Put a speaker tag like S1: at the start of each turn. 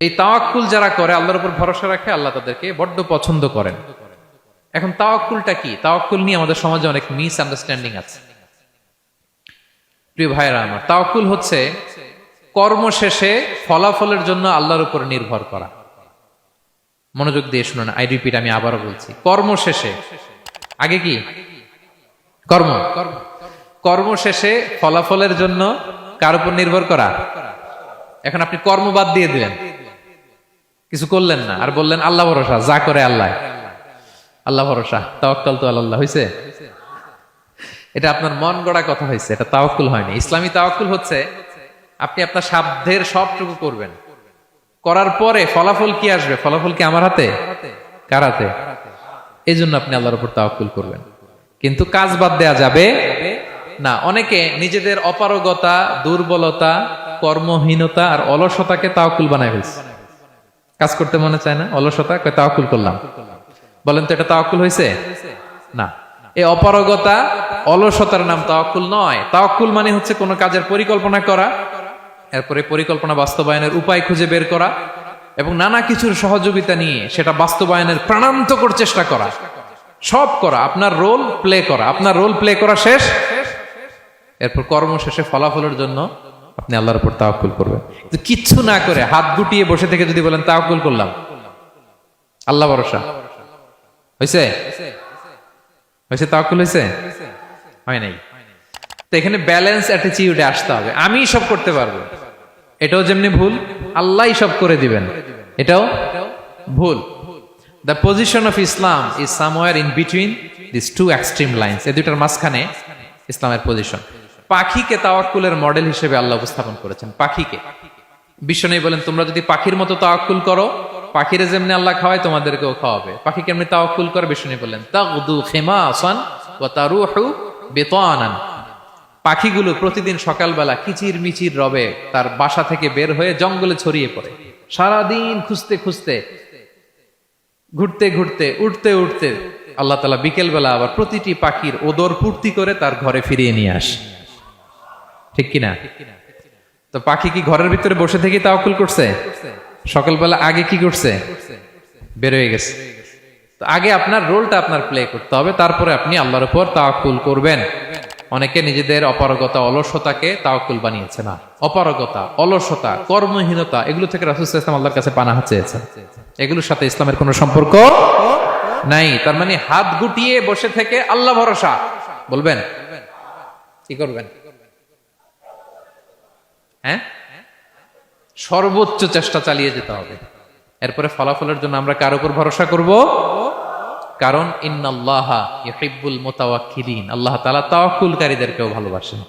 S1: এই তাওয়াক্কুল যারা করে, আল্লাহর উপর ভরসা রাখে, আল্লাহ তাদেরকে বড্ড পছন্দ করেন। এখন তাওয়াক্কুলটা কি? তাওয়াক্কুল নিয়ে আমাদের সমাজে অনেক মিস আন্ডারস্ট্যান্ডিং আছে। প্রিয় ভাইরা আমার, তাওয়াক্কুল হচ্ছে কর্ম শেষে ফলাফলের জন্য আল্লাহর উপর নির্ভর করা। মনোযোগ দিয়ে শুনুন আই রিপিট আমি আবারও বলছি। কর্ম শেষে আগে কি? কর্ম। কর্ম শেষে ফলাফলের জন্য কার উপর নির্ভর করা? এখন আপনি কর্ম বাদ দিয়ে দিলেন। কিছু করলেন না। আর বললেন, আল্লাহ ভরসা, যা করে আল্লাহ। আল্লাহ ভরসা, তাওয়াক্কাল তো আল্লাহ হয়েছে এটা আপনার মন গড়া কথা হয়েছে এটা তাওয়াক্কুল হয়নি। ইসলামী তাওয়াক্কুল হচ্ছে, আপনি আপনার সাধ্যের সবটুকু করবেন। করার পরে ফলাফল কি আসবে? ফলাফল কি আমার হাতে? কার হাতে? এই জন্য আপনি আল্লাহর উপর তাওয়াক্কুল করবেন। কিন্তু কাজ বাদ দেয়া যাবে না। অনেকে নিজেদের অপারগতা, দুর্বলতা, কর্মহীনতা আর অলসতাকে তাওয়াক্কুল বানায় ফেলছে। কাজ করতে মনে চায় না, অলসতা, কয় তাওয়াক্কুল করলাম। বলেন তো এটা তাওয়াক্কুল হয়েছে? না। এই অপারগতা, অলসতার নাম তাওয়াক্কুল নয়। তাওয়াক্কুল মানে হচ্ছে কোনো কাজের পরিকল্পনা করা, এরপরে পরিকল্পনা বাস্তবায়নের উপায় খুঁজে বের করা, এবং নানা কিছুর সহযোগিতা নিয়ে সেটা বাস্তবায়নের প্রাণান্তকর চেষ্টা করা। সব করা, আপনার রোল প্লে করা। আপনার রোল প্লে করা শেষ। এরপর কর্ম শেষে ফলাফলের জন্য আপনি আল্লাহর উপর তাওয়াক্কুল করবেন। কিচ্ছু না করে হাত গুটিয়ে বসে থেকে যদি বলেন তাওয়াক্কুল করলাম। আল্লাহ ভরসা। হয়েছে হয়েছে তাওয়াক্কুল? হয়েছে হয় নাই। তো এখানে ব্যালেন্স অ্যাটিটিউডে আসতে হবে। আমি সব করতে পারব। এটাও যেমনি ভুল, আল্লাহই সব করে দিবেন। এটাও ভুল। The position of Islam is somewhere in between this two extreme lines এই দুটার মাঝখানে ইসলামের পজিশন পাখিকে তাওয়াক্কুলের মডেল হিসেবে আল্লাহ উপস্থাপন করেছেন, পাখিকে। বিশ্বনবী বলেন, তোমরা যদি পাখির মতো তাওয়াক্কুল করো, পাখিরে যেমনি আল্লাহ খাওয়ায়, তোমাদেরকেও খাওয়াবে। পাখি কেমনি তাওয়াক্কুল করে বিশ্বনবী বললেন, তাগদু খিমাসান ওয়া তারুহু বিতানান। পাখিগুলো প্রতিদিন সকালবেলা কিচির মিচির রবে তার বাসা থেকে বের হয়ে জঙ্গলে ছড়িয়ে পড়ে। সারাদিন খুঁজতে খুঁজতে, ঘুরতে ঘুরতে, উঠতে উঠতে আল্লাহ তালা বিকেলবেলা আবার প্রতিটি পাখির ওদর পূর্তি করে তার ঘরে ফিরিয়ে নিয়ে আসে। ঠিক কিনা? তো পাখি কি ঘরের ভিতরে বসে থেকে তাওকুল করছে? সকালবেলা আগে কি করছে? বের হয়ে গেছে। তো আগে আপনার রোলটা আপনার প্লে করতে হবে, তারপরে আপনি আল্লাহর উপর তাওয়াক্কুল করবেন। অনেকে নিজেদের অপারগতা, অলসতাকে তাওয়াক্কুল বানিয়েছে না অপারগতা, অলসতা, কর্মহীনতা, এগুলো থেকে রাসুল ইসলাম আল্লাহর কাছে পানাহা চেয়েছেন। এগুলোর সাথে ইসলামের কোনো সম্পর্ক নাই। তার মানে হাত গুটিয়ে বসে থেকে আল্লাহ ভরসা। বলবেন? কি করবেন? হ্যাঁ? সর্বোচ্চ চেষ্টা চালিয়ে যেতে হবে। এরপরে ফলাফলের জন্য আমরা কার উপর ভরসা করব? কারণ ইন্নাল্লাহা ইউহিব্বুল মুতাওয়াক্কিলিন। আল্লাহ তাআলা তাওয়াক্কুলকারীদেরকেও ভালোবাসেন।